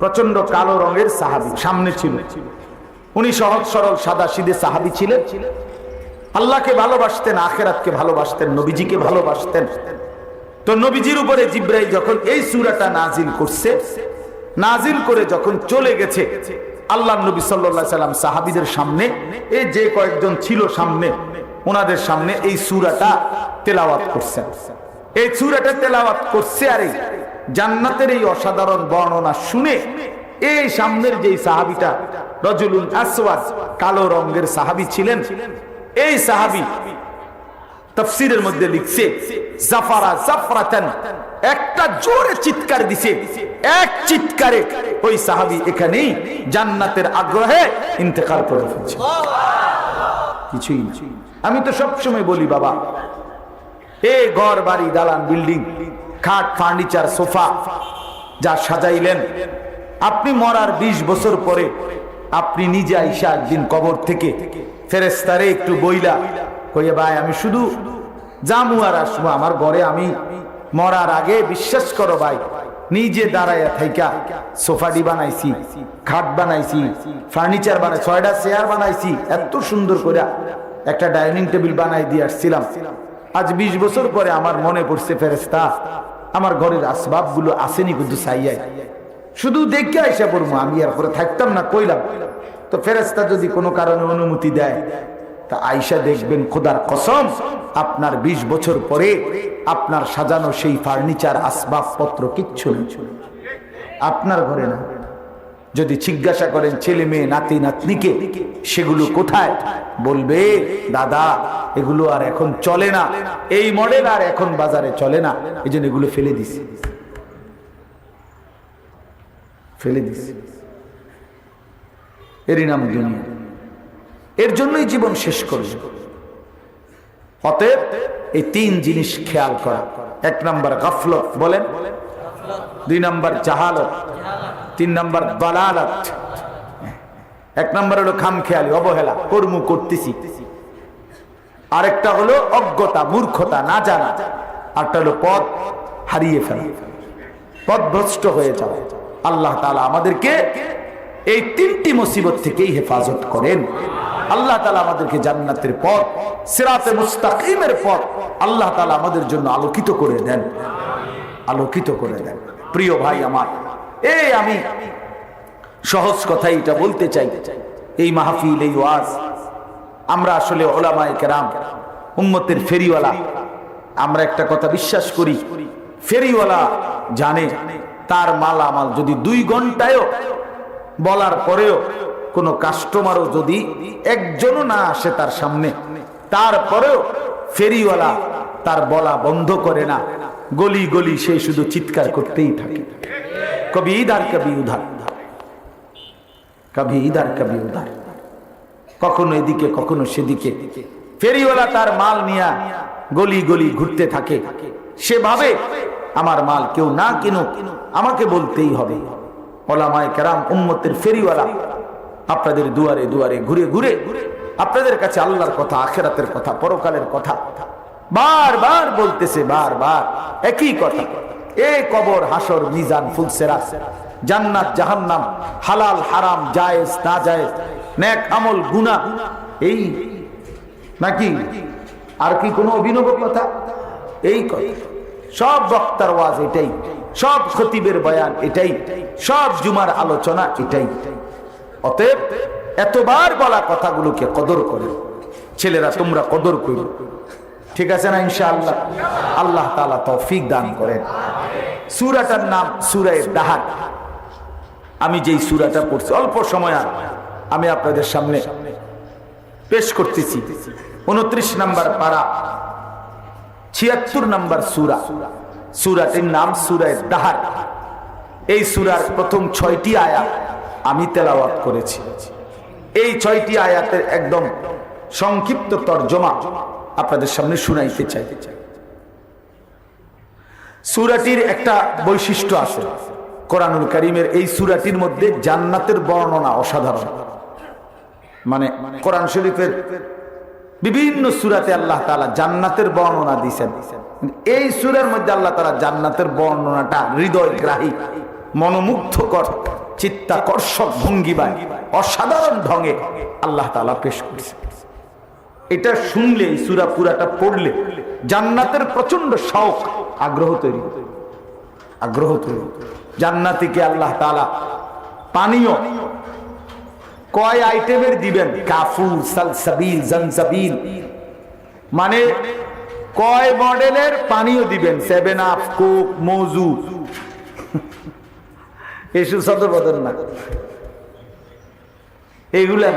প্রচণ্ড কালো রঙের সাহাবি সামনে ছিল। উনি সহজ সরল সাদা সিধে সাহাবি ছিলেন। আল্লাহকে ভালোবাসতেন, আখেরাতকে ভালোবাসতেন, নবীজিকে ভালোবাসতেন। তো নবীজির উপরে জিব্রাই যখন এই সুরাটা নাজিল করছে নাজিল করে যখন চলে গেছে, আল্লাহ নবী সাল্লাম সাহাবিদের সামনে, এই যে কয়েকজন ছিল সামনে, ওনাদের সামনে এই সুরাটা তেলাওয়াত করছেন। এই সুরাটা তেলাওয়াত করছে আর জান্নাতের এই অসাধারণ বর্ণনা শুনে এই সামনের যে সাহাবিটা, রজুলুল আসওয়াদ, কালো রঙের সাহাবি ছিলেন, এই সাহাবি তফসিরের মধ্যে লিখছে, জাফারা জাফরাতান, একটা জোরে চিৎকার দিছে, এক চিৎকারে ওই সাহাবি এখানেই জান্নাতের আগ্রহে ইন্তেকাল করে ফেলছে। কিছুই আমি তো সব সময় বলি, বাবা, এ ঘর বাড়ি দালান, বিল্ডিং খাট, ফার্নিচার, সোফা, যা সাজাইলেন। আপনি মরার ২০ বছর পরে আপনি নিজে আইসা একদিন কবর থেকে ফেরেস্তারে একটু বইলা কইয়া, ভাই, আমি শুধু জামু আর আসব আমার ঘরে আমি মরার আগে বিশ্বাস করো ভাই, নিজে দাঁড়াইয়া থাইকা সোফাটি বানাইছি, খাট বানাইছি, ফার্নিচার বানাই ছয়টা চেয়ার বানাইছি, এত সুন্দর করে একটা ডাইনিং টেবিল বানাই দিয়ে আসছিলাম। আজ ২০ বছর পরে আমার মনে পড়ছে ফেরেস্তা আমার ঘরের আসবাবগুলো আসেনি কিন্তু সাইয়াই। শুধু দেখে আইসা পড়ব আমি আর করে থাকতাম না, কইলাম। তো ফেরেস্তা যদি কোনো কারণে অনুমতি দেয়, তা আইসা দেখবেন খোদার কসম, আপনার ২০ বছর পরে আপনার সাজানো সেই ফার্নিচার, আসবাবপত্র কিচ্ছু নেই। আপনার ঘরে না। যদি জিজ্ঞাসা করেন ছেলে মেয়ে, নাতি, নাতনিকে, সেগুলো কোথায়? বলবে, দাদা, এগুলো আর এখন চলে না। এই মডেল আর এখন বাজারে চলে না। এই জন্য এগুলো ফেলে দিছে ফেলে দিছে এরই নাম দুনিয়া। এর জন্যই জীবন শেষ করবে। অতএব এই তিন জিনিস খেয়াল করা। এক নাম্বার গাফলত, বলেন। দুই নাম্বার জাহালত। তিন নাম্বার দলালত। এক নাম্বার হলো খামখেয়ালি, অবহেলা কর্ম করতেছি। আরেকটা হলো অজ্ঞতা, মূর্খতা, না জানা। আরটা হলো পথ হারিয়ে ফেলা। পথ ভ্রষ্ট হয়ে যাওয়া। আল্লাহ তালা আমাদেরকে এই তিনটি মুসিবত থেকেই হেফাজত করেন। আল্লাহ তালা আমাদেরকে জান্নাতের পথ, সিরাতে মুস্তাকিমের পথ আল্লাহ তালা আমাদের জন্য আলোকিত করে দেন। আলোকিত করে দেন। প্রিয় ভাই আমার এই আমি সহজ কথাই এটা বলতে চাই। এই মাহফিল, এই ওয়াজ, আমরা আসলে ওলামায়ে কেরাম, উম্মতের ফেরিওয়ালা। আমরা একটা কথা বিশ্বাস করি, ফেরিওয়ালা জানে, তার মাল আমাল যদি দুই ঘন্টায়ও বলার পরেও কোনো কাস্টমারও যদি একজনও না আসে তার সামনে, তারপরেও ফেরিওয়ালা তার বলা বন্ধ করে না। গলি গলি সে শুধু চিৎকার করতেই থাকে। কবি ইদার কবি উধার। কবি ইদার কবি উধার। কখনো এদিকে, কখনো সেদিকে। ফেরিওয়ালা তার মাল নিয়ে গলি গলি ঘুরতে থাকে। সে আমার মাল কেউ না কিনুক, আমাকে বলতেই হবে। ওলামায় কেরাম, উম্মতের ফেরিওয়ালা, আপনাদের দুয়ারে দুয়ারে ঘুরে ঘুরে আপনাদের কাছে আল্লাহর কথা, আখেরাতের কথা, পরকালের কথা বারবার বলতেছে, বারবার। একই কথা। এ কবর হাসর মিজান ফুলসেরা জান্নাত, জাহান্নাম, হালাল, হারাম, জায়েজ না জায়েজ নেক আমল গুনা এই নাকি? আর কি কোনো অভিনব কথা এই কথা। সব বক্তার ওয়াজ এটাই। সব খতিবের বয়ান এটাই। সব জুমার আলোচনা এটাই। অতএব এতবার বলা কথাগুলোকে কদর করে। ছেলেরা, তোমরা কদর করো। ঠিক আছে না ইনশাআল্লাহ? আল্লাহ তাআলা তৌফিক দান করেন। সূরাটার নাম সূরা দাহার। আমি যেই সূরাটা পড়ছি, অল্প সময় আর। আমি আপনাদের সামনে পেশ করতেছি। উনত্রিশ নাম্বার পারা, ছিয়াত্তর নাম্বার সুরা। সুরাটির নাম সুরায় দাহার। এই সুরার প্রথম ছয়টি আয়াত আমি তেলাওয়াত করেছি। এই ছয়টি আয়াতের একদম সংক্ষিপ্ত তর্জমা আপনাদের সামনে শুনাইতে চাই। সুরাটির একটা বৈশিষ্ট্য আছে। কোরআনুল করিমের এই সুরাটির মধ্যে জান্নাতের বর্ণনা অসাধারণ। মানে কোরআন শরীফের বিভিন্ন সুরাতে আল্লাহ তালা জান্নাতের বর্ণনা দিছেন এই সুরের মধ্যে আল্লাহ তালা জান্নাতের বর্ণনাটা হৃদয় গ্রাহী মনোমুগ্ধকর, চিত্তাকর্ষক ভঙ্গিমায়, অসাধারণ ঢঙে আল্লাহ তালা পেশ করেছে এটা শুনলে এই সুরা পুরাটা পড়লে জান্নাতের প্রচণ্ড শখ আগ্রহ তৈরি আগ্রহ তৈরি। জান্নাতিকে আল্লাহ তালা পানীয় কয় আইটেমের দিবেন? কাফু সালসাবিল জনসাবিল মানে কয় মডেলের পানীয় দিবেন? Seven Up, Coke, Mojo. এসু সদর বদল না। এগুলা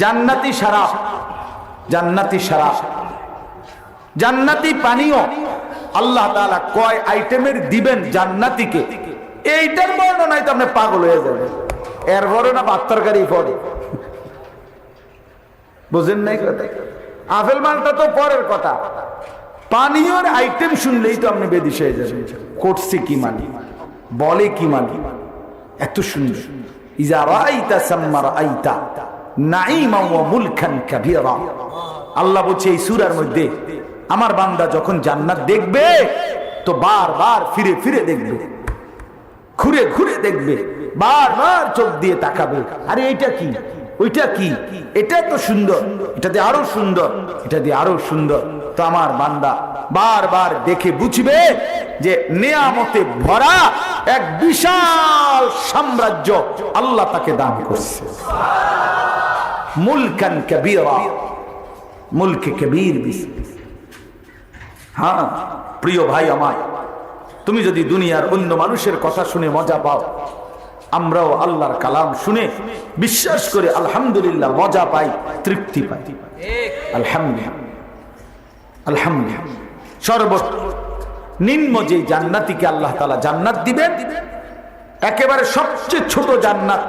জান্নাতি সারাপ। জান্নাতি সারাপ জান্নাতি পানীয় আল্লাহ তাআলা কয় আইটেমের দিবেন জান্নাতিকে। এইটার বর্ণনায় তো আপনি পাগল হয়ে যাবেন। এর বর্ণনা ভাত তরকারি পরে বুঝেন নাই কথা আপেল মালটা তো পরের কথা। পানীয়র আইটেম শুনলেই তো আপনি বেদিস হয়ে যাবেন। করছে কি মানি? বলে কি মানি? এত সুন্দর। ইজা রাআইতা সাম্মা রাআইতা। আল্লাহ বলছে, এই সূরার মধ্যে আমার বান্দা যখন জান্নাত দেখবে, তো বারবার ফিরে ফিরে দেখবে, ঘুরে ঘুরে দেখবে, বারবার চোখ দিয়ে তাকাবে। আরে এটা কি? ওইটা কি? এটা তো সুন্দর। এটা দিয়ে আরও সুন্দর। এটা দিয়ে আরও সুন্দর। তো আমার বান্দা বারবার দেখে বুঝবে যে নেয়ামতে ভরা এক বিশাল সাম্রাজ্য আল্লাহ তাকে দান করছে। মুলকান কবিরা। মুলকে কবির হ্যাঁ প্রিয় ভাই আমার তুমি যদি দুনিয়ার অন্য মানুষের কথা শুনে মজা পাও, আমরাও আল্লাহর কালাম শুনে বিশ্বাস করে আলহামদুলিল্লাহ মজা পাই, তৃপ্তি পাই। আলহামদুলিল্লাহ। আলহামদুলিল্লাহ। সর্ব নিম্ন যে জান্নাতিকে আল্লাহ তালা জান্নাত দিবেন, একেবারে সবচেয়ে ছোট জান্নাত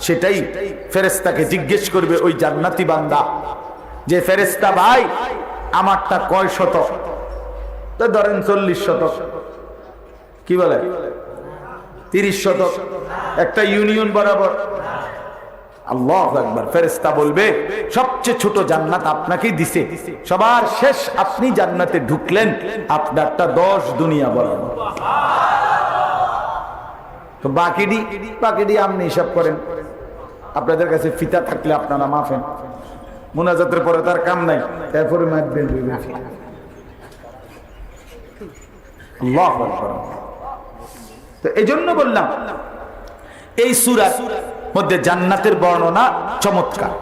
সেটাই ফেরেস্তাকে জিজ্ঞেস করবে, ওই জান্নাতি বান্দা, যে ফেরেস্তা ভাই, আমারটা কয় শতক? তো ধরেন চল্লিশ শতক। কি বলে? তিরিশ শতক। একটা ইউনিয়ন বরাবর। একবার বলবে, সবচেয়ে ছোট আপনাকেই দিছে। সবার শেষ আপনি ঢুকলেন দশ দুনিয়া বরাবর। আপনি হিসাব করেন। আপনাদের কাছে ফিতা থাকলে আপনারা মাফেন। মোনাজাতের পরে তার কাম নাই। আল্লাহ আকবার। তো এই জন্য বললাম এই সুরা মধ্যে জান্নাতের বর্ণনা চমৎকার।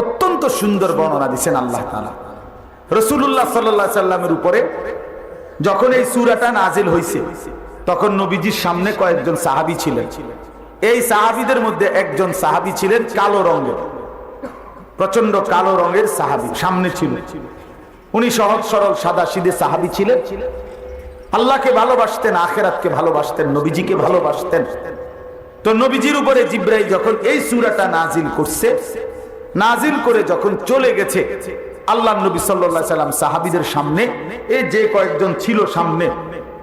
অত্যন্ত সুন্দর বর্ণনা দিচ্ছেন আল্লাহ তালা রসুল্লাহ সাল্লা সাল্লামের উপরে যখন এই সুরাটা নাজিল হয়েছে তখন নবীজির সামনে কয়েকজন সাহাবি ছিলেন। এই সাহাবিদের মধ্যে একজন সাহাবি ছিলেন কালো রঙের প্রচণ্ড কালো রঙের সাহাবি, সামনে ছিল। উনি সহজ সরল সাদা সিধে সাহাবি ছিলেন। আল্লাহকে ভালোবাসতেন, আখেরাতকে ভালোবাসতেন, নবীজিকে ভালোবাসতেন। তো নবীজির উপরে জিব্রাই যখন এই সুরাটা নাজিল করছে নাজিল করে যখন চলে গেছে আল্লাহ নবী সাল্লাহ সাল্লাম সাহাবিদের সামনে এই যে কয়েকজন ছিল সামনে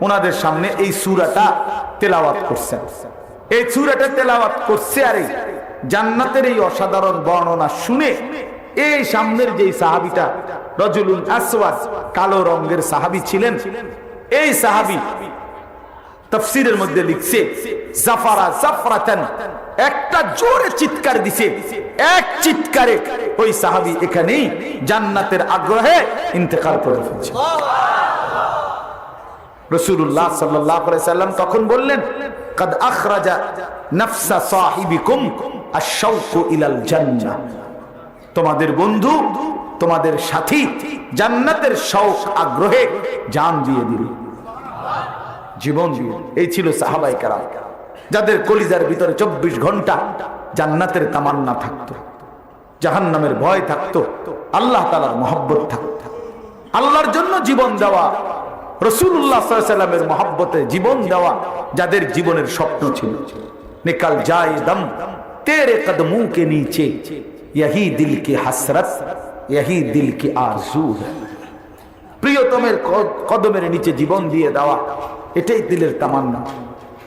ওনাদের সামনে এই সুরাটা তেলাওয়াত করছেন। এই সুরাটা তেলাওয়াত করছে আরে জান্নাতের এই অসাধারণ বর্ণনা শুনে এই সামনের যে সাহাবিটা রজুলুন আসওয়াদ কালো রঙের সাহাবি ছিলেন এই সাহাবি তফসিরের মধ্যে লিখছে জাফারা জাফরাতান একটা জোরে চিৎকার দিছে এক চিৎকারে ওই সাহাবি এখানেই জান্নাতের আগ্রহে ইন্তেকাল করে ফেলছে। রসুল্লাহ সাল্লাহ সাল্লাম তখন বললেন কদ আখরাজা নফসা সাহিবিকুম আশ-শাওকু ইলাল তোমাদের বন্ধু, তোমাদের সাথী জান্নাতের শৌক আগ্রহে জান দিয়ে দিল। জীবন, এই ছিল সাহাবাই কারাম, যাদের কলিজার ভিতরে চব্বিশ ঘণ্টা জান্নাতের তামান্না থাকতো, জাহান্নামের ভয় থাকতো, আল্লাহ তালার মহব্বত থাকতো। আল্লাহর জন্য জীবন দেওয়া রসুল্লাহ মহাব্বতে জীবন দেওয়া যাদের জীবনের স্বপ্ন ছিল। নিকাল যায় দম, তের কদমুকে নিচে ইহি দিল কি হাসরত ইহি দিল কি আরজু প্রিয়তমের কদমের নিচে জীবন দিয়ে দেওয়া, এটাই দিলের তামান্না।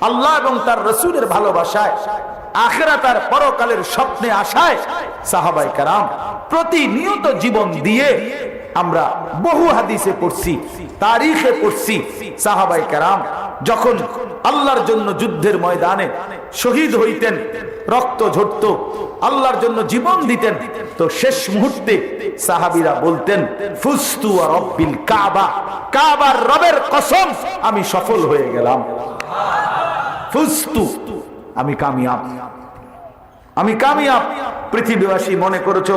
আল্লাহ এবং তার রসুলের ভালোবাসায় আখেরা তার পরকালের স্বপ্নে আসায় সাহাবাই কারাম প্রতিনিয়ত জীবন দিয়ে আমরা বহু হাদিসে পড়ছি, তারিখে পড়ছি সাহাবাই কারাম যখন আল্লাহর জন্য যুদ্ধের ময়দানে শহীদ হইতেন, রক্ত ঝরত, আল্লাহর জন্য জীবন দিতেন, তো শেষ মুহূর্তে সাহাবিরা বলতেন, ফুস্তু আর কাবা, কাবার রবের কসম, আমি সফল হয়ে গেলাম। ফুস্তু, আমি কামিয়াব আমি কামিয়াব, পৃথিবীবাসী মনে করেছ,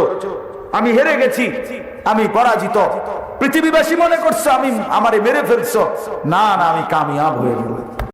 আমি হেরে গেছি আমি পরাজিত। পৃথিবীবাসী মনে করছ আমি আমারে মেরে ফেলছো। না না, আমি কামিয়াব হয়ে গেলাম।